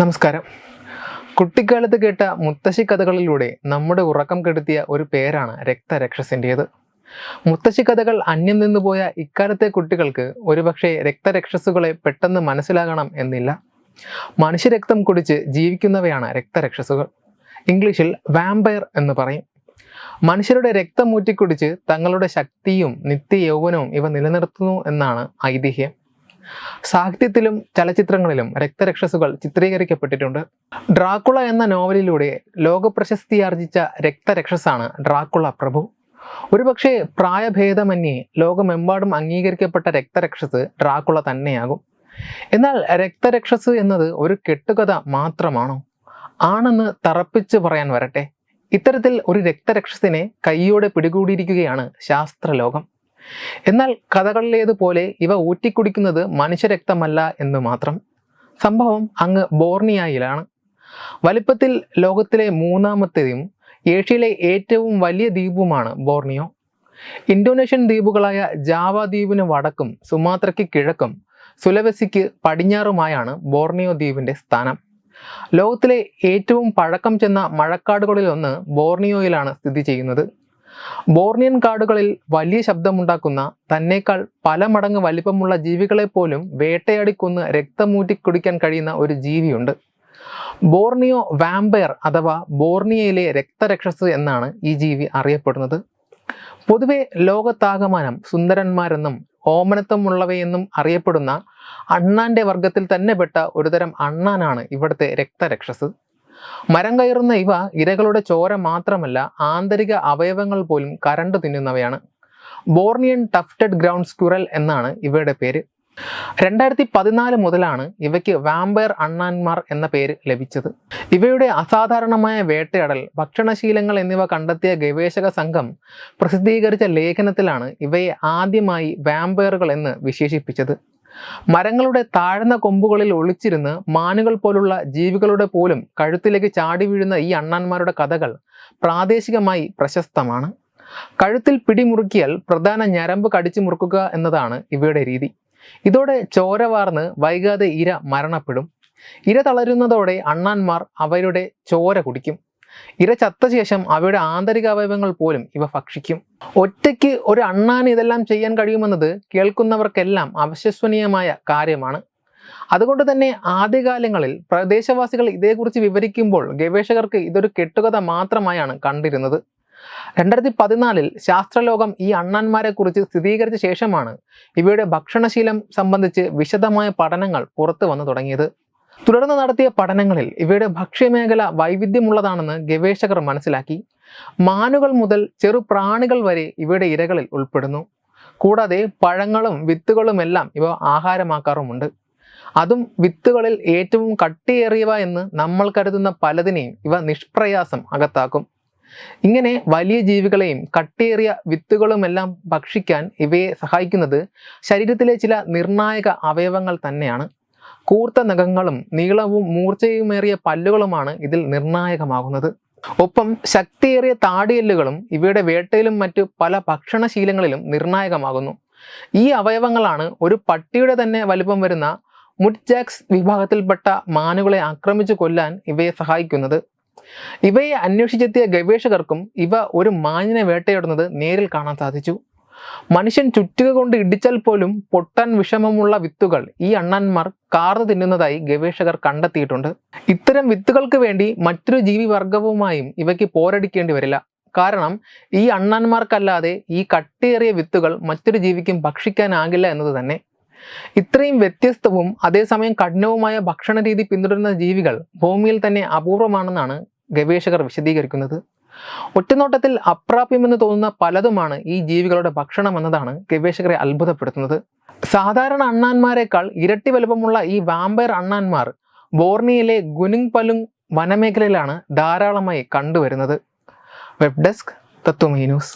നമസ്കാരം. കുട്ടിക്കാലത്ത് കേട്ട മുത്തശ്ശി കഥകളിലൂടെ നമ്മുടെ ഉറക്കം കെടുത്തിയ ഒരു പേരാണ് രക്തരക്ഷസിന്റേത് മുത്തശ്ശി കഥകൾ അന്യം നിന്നുപോയ ഇക്കാലത്തെ കുട്ടികൾക്ക് ഒരുപക്ഷെ രക്തരക്ഷസുകളെ പെട്ടെന്ന് മനസ്സിലാകണം എന്നില്ല. മനുഷ്യരക്തം കുടിച്ച് ജീവിക്കുന്നവയാണ് രക്തരക്ഷസുകൾ. ഇംഗ്ലീഷിൽ വാമ്പയർ എന്ന് പറയും. മനുഷ്യരുടെ രക്തം ഊറ്റിക്കുടിച്ച് തങ്ങളുടെ ശക്തിയും നിത്യ യൗവനവും ഇവ നിലനിർത്തുന്നു എന്നാണ് ഐതിഹ്യം. സാഹിത്യത്തിലും ചലച്ചിത്രങ്ങളിലും രക്തരക്ഷസുകൾ ചിത്രീകരിക്കപ്പെട്ടിട്ടുണ്ട്. ഡ്രാക്കുള എന്ന നോവലിലൂടെ ലോകപ്രശസ്തിയാർജിച്ച രക്തരക്ഷസാണ് ഡ്രാക്കുള പ്രഭു. ഒരുപക്ഷെ പ്രായഭേദമന്യേ ലോകമെമ്പാടും അംഗീകരിക്കപ്പെട്ട രക്തരക്ഷസ് ഡ്രാക്കുള തന്നെയാകും. എന്നാൽ രക്തരക്ഷസ് എന്നത് ഒരു കെട്ടുകഥ മാത്രമാണോ? ആണെന്ന് തറപ്പിച്ച് പറയാൻ വരട്ടെ. ഇത്തരത്തിൽ ഒരു രക്തരക്ഷസിനെ കൈയോടെ പിടികൂടിയിരിക്കുകയാണ് ശാസ്ത്രലോകം. എന്നാൽ കഥകളിലേതുപോലെ ഇവ ഊറ്റിക്കുടിക്കുന്നത് മനുഷ്യരക്തമല്ല എന്ന് മാത്രം. സംഭവം അങ്ങ് ബോർണിയായിലാണ്. വലിപ്പത്തിൽ ലോകത്തിലെ മൂന്നാമത്തേതും ഏഷ്യയിലെ ഏറ്റവും വലിയ ദ്വീപുമാണ് ബോർണിയോ. ഇന്തോനേഷ്യൻ ദ്വീപുകളായ ജാവ ദ്വീപിന് വടക്കും സുമാത്രയ്ക്ക് കിഴക്കും സുലവസിക്ക് പടിഞ്ഞാറുമായാണ് ബോർണിയോ ദ്വീപിന്റെ സ്ഥാനം. ലോകത്തിലെ ഏറ്റവും പഴക്കം ചെന്ന മഴക്കാടുകളിലൊന്ന് ബോർണിയോയിലാണ് സ്ഥിതി ചെയ്യുന്നത്. ബോർണിയൻ കാടുകളിൽ വലിയ ശബ്ദമുണ്ടാക്കുന്ന തന്നേക്കാൾ പല മടങ്ങ് വലിപ്പമുള്ള ജീവികളെ പോലും വേട്ടയാടിക്കൊന്ന് രക്തമൂറ്റി കുടിക്കാൻ കഴിയുന്ന ഒരു ജീവിയുണ്ട്. ബോർണിയോ വാമ്പയർ അഥവാ ബോർണിയയിലെ രക്തരക്ഷസ് എന്നാണ് ഈ ജീവി അറിയപ്പെടുന്നത്. പൊതുവെ ലോകത്താകമാനം സുന്ദരന്മാരെന്നും ഓമനത്വമുള്ളവയെന്നും അറിയപ്പെടുന്ന അണ്ണാന്റെ വർഗത്തിൽ തന്നെ പെട്ട ഒരുതരം അണ്ണാനാണ് ഇവിടുത്തെ രക്തരക്ഷസ്. മരം കയറുന്ന ഇവ ഇരകളുടെ ചോര മാത്രമല്ല ആന്തരിക അവയവങ്ങൾ പോലും കരണ്ട് തിന്നുന്നവയാണ്. ബോർണിയൻ ടഫ്റ്റഡ് ഗ്രൗണ്ട് സ്ക്യൂറൽ എന്നാണ് ഇവയുടെ പേര്. രണ്ടായിരത്തി പതിനാല് മുതലാണ് ഇവയ്ക്ക് വാമ്പയർ അണ്ണാൻമാർ എന്ന പേര് ലഭിച്ചത്. ഇവയുടെ അസാധാരണമായ വേട്ടയാടൽ ഭക്ഷണശീലങ്ങൾ എന്നിവ കണ്ടെത്തിയ ഗവേഷക സംഘം പ്രസിദ്ധീകരിച്ച ലേഖനത്തിലാണ് ഇവയെ ആദ്യമായി വാമ്പയറുകൾ എന്ന് വിശേഷിപ്പിച്ചത്. മരങ്ങളുടെ താഴ്ന്ന കൊമ്പുകളിൽ ഒളിച്ചിരുന്ന് മാനുകൾ പോലുള്ള ജീവികളുടെ പോലും കഴുത്തിലേക്ക് ചാടി വീഴുന്ന ഈ അണ്ണാന്മാരുടെ കഥകൾ പ്രാദേശികമായി പ്രശസ്തമാണ്. കഴുത്തിൽ പിടിമുറുക്കിയാൽ പ്രധാന ഞരമ്പ് കടിച്ചു മുറുക്കുക എന്നതാണ് ഇവയുടെ രീതി. ഇതോടെ ചോര വാർന്ന് വൈകാതെ ഇര മരണപ്പെടും. ഇര തളരുന്നതോടെ അണ്ണാന്മാർ അവരുടെ ചോര കുടിക്കും. ഇര ചത്ത ശേഷം അവയുടെ ആന്തരിക അവയവങ്ങൾ പോലും ഇവ ഭക്ഷിക്കും. ഒറ്റയ്ക്ക് ഒരു അണ്ണാൻ ഇതെല്ലാം ചെയ്യാൻ കഴിയുമെന്നത് കേൾക്കുന്നവർക്കെല്ലാം അവിശ്വസനീയമായ കാര്യമാണ്. അതുകൊണ്ട് തന്നെ ആദ്യകാലങ്ങളിൽ പ്രദേശവാസികൾ ഇതേക്കുറിച്ച് വിവരിക്കുമ്പോൾ ഗവേഷകർക്ക് ഇതൊരു കെട്ടുകഥ മാത്രമായാണ് കണ്ടിരുന്നത്. രണ്ടായിരത്തി പതിനാലിൽ ശാസ്ത്രലോകം ഈ അണ്ണാന്മാരെ കുറിച്ച് സ്ഥിരീകരിച്ച ശേഷമാണ് ഇവയുടെ ഭക്ഷണശീലം സംബന്ധിച്ച് വിശദമായ പഠനങ്ങൾ പുറത്തു വന്നു തുടങ്ങിയത്. തുടർന്ന് നടത്തിയ പഠനങ്ങളിൽ ഇവയുടെ ഭക്ഷ്യമേഖല വൈവിധ്യമുള്ളതാണെന്ന് ഗവേഷകർ മനസ്സിലാക്കി. മാനുകൾ മുതൽ ചെറു പ്രാണികൾ വരെ ഇവയുടെ ഇരകളിൽ ഉൾപ്പെടുന്നു. കൂടാതെ പഴങ്ങളും വിത്തുകളും എല്ലാം ഇവ ആഹാരമാക്കാറുമുണ്ട്. അതും വിത്തുകളിൽ ഏറ്റവും കട്ടിയേറിയവ എന്ന് നമ്മൾ കരുതുന്ന പലതിനെയും ഇവ നിഷ്പ്രയാസം അകത്താക്കും. ഇങ്ങനെ വലിയ ജീവികളെയും കട്ടിയേറിയ വിത്തുകളുമെല്ലാം ഭക്ഷിക്കാൻ ഇവയെ സഹായിക്കുന്നത് ശരീരത്തിലെ ചില നിർണായക അവയവങ്ങൾ തന്നെയാണ്. കൂർത്ത നഖങ്ങളും നീളവും മൂർച്ചയുമേറിയ പല്ലുകളുമാണ് ഇതിൽ നിർണായകമാകുന്നത്. ഒപ്പം ശക്തിയേറിയ താടിയെല്ലുകളും ഇവയുടെ വേട്ടയിലും മറ്റു പല ഭക്ഷണശീലങ്ങളിലും നിർണായകമാകുന്നു. ഈ അവയവങ്ങളാണ് ഒരു പട്ടിയുടെ തന്നെ വലിപ്പം വരുന്ന മുഡ്ജാക്സ് വിഭാഗത്തിൽപ്പെട്ട മാനുകളെ ആക്രമിച്ചു കൊല്ലാൻ ഇവയെ സഹായിക്കുന്നത്. ഇവയെ അന്വേഷിച്ചെത്തിയ ഗവേഷകർക്കും ഇവ ഒരു മാനിനെ വേട്ടയാടുന്നത് നേരിൽ കാണാൻ സാധിച്ചു. മനുഷ്യൻ ചുറ്റുക കൊണ്ട് ഇടിച്ചാൽ പോലും പൊട്ടാൻ വിഷമമുള്ള വിത്തുകൾ ഈ അണ്ണന്മാർ കാർന്നു തിന്നുന്നതായി ഗവേഷകർ കണ്ടെത്തിയിട്ടുണ്ട്. ഇത്തരം വിത്തുകൾക്ക് വേണ്ടി മറ്റൊരു ജീവിവർഗവുമായും ഇവയ്ക്ക് പോരടിക്കേണ്ടി വരില്ല. കാരണം ഈ അണ്ണന്മാർക്കല്ലാതെ ഈ കട്ടിയേറിയ വിത്തുകൾ മറ്റൊരു ജീവിക്കും ഭക്ഷിക്കാനാകില്ല എന്നത് തന്നെ. ഇത്രയും വ്യത്യസ്തവും അതേസമയം കഠിനവുമായ ഭക്ഷണ രീതി പിന്തുടരുന്ന ജീവികൾ ഭൂമിയിൽ തന്നെ അപൂർവമാണെന്നാണ് ഗവേഷകർ വിശദീകരിക്കുന്നത്. ഒറ്റനോട്ടത്തിൽ അപ്രാപ്യമെന്ന് തോന്നുന്ന പലതുമാണ് ഈ ജീവികളുടെ ഭക്ഷണം എന്നതാണ് ഗവേഷകരെ അത്ഭുതപ്പെടുത്തുന്നത്. സാധാരണ അണ്ണാന്മാരെക്കാൾ ഇരട്ടി വലുപ്പമുള്ള ഈ വാമ്പയർ അണ്ണാന്മാർ ബോർണിയയിലെ ഗുനിങ് പലുങ് വനമേഖലയിലാണ് ധാരാളമായി കണ്ടുവരുന്നത്. Web desk Tatwamayi news.